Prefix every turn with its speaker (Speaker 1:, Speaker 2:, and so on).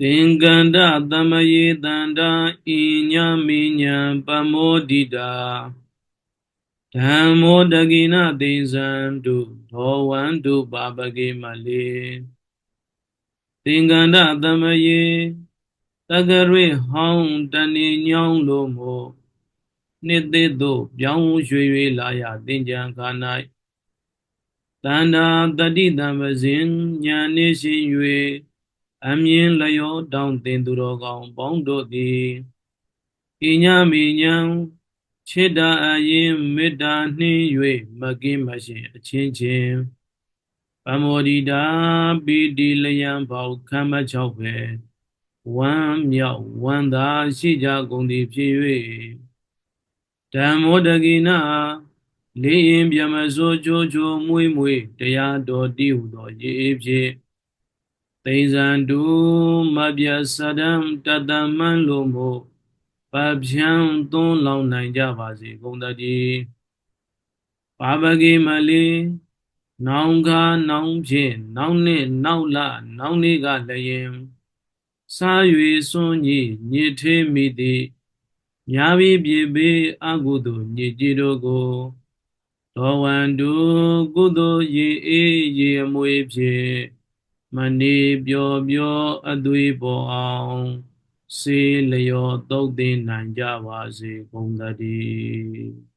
Speaker 1: သင်္ကန္တသမယေတန္တာဣညမေညံပမောဒိတာဓမ္မောတကိနသိဇံတုဒောဝန္တုပါပကေမလေသင်္ကန္တသမယေတကရွေဟောင်းတဏိညောင်းလို့မို့နှစ်သိသို့ပြောင်းရွှေ၍လာရသင်္ကြံခါ၌တန္တာတတိတံပဇင်ညာနေရှိ၍ အမြင်လျောတောင်းတင်သူတော်ကောင်းပေါင်းတို့သည်ဣညာမိညာခြေတာအရင်မေတ္တာနှင်း၍မကင်းမရှင်အချင်းချင်းပမောဒိတာပိတိလယံဘောက်ခမ်းမ၆ပဲဝမ်းမြောက်ဝမ်းသာရှိကြကုန်သည်ဖြစ်၍ဓမ္မောတကိနာလေးရင်ပြမစိုးချိုးချိုးမွေးမွေးတရားတော်တည်ဟုသောရေဖြင့် သိဇံတုမပြစဒံတတမန်လိုမို့ပပြံသွန်းလောင်နိုင်ကြပါစေကုန်တည်းပါပကိမလေးနောင်ခါနောင်ဖြင့်နောင်နှစ်နောက်လနောင်နေ့ကလည်းရင်စား၍စွန့်ညိညစ်ထေးမိသည်ညာဘိပြေပေအကုသို့ညစ်ကြည်တို့ကိုသောဝန္တုကုသိုလ်ရေအေးရေအမွေဖြင့် မနေပျော်ပျော်အသွေးပေါ်အောင်စေလျောတုတ်သိနိုင်ကြပါစေကုန်သတည်း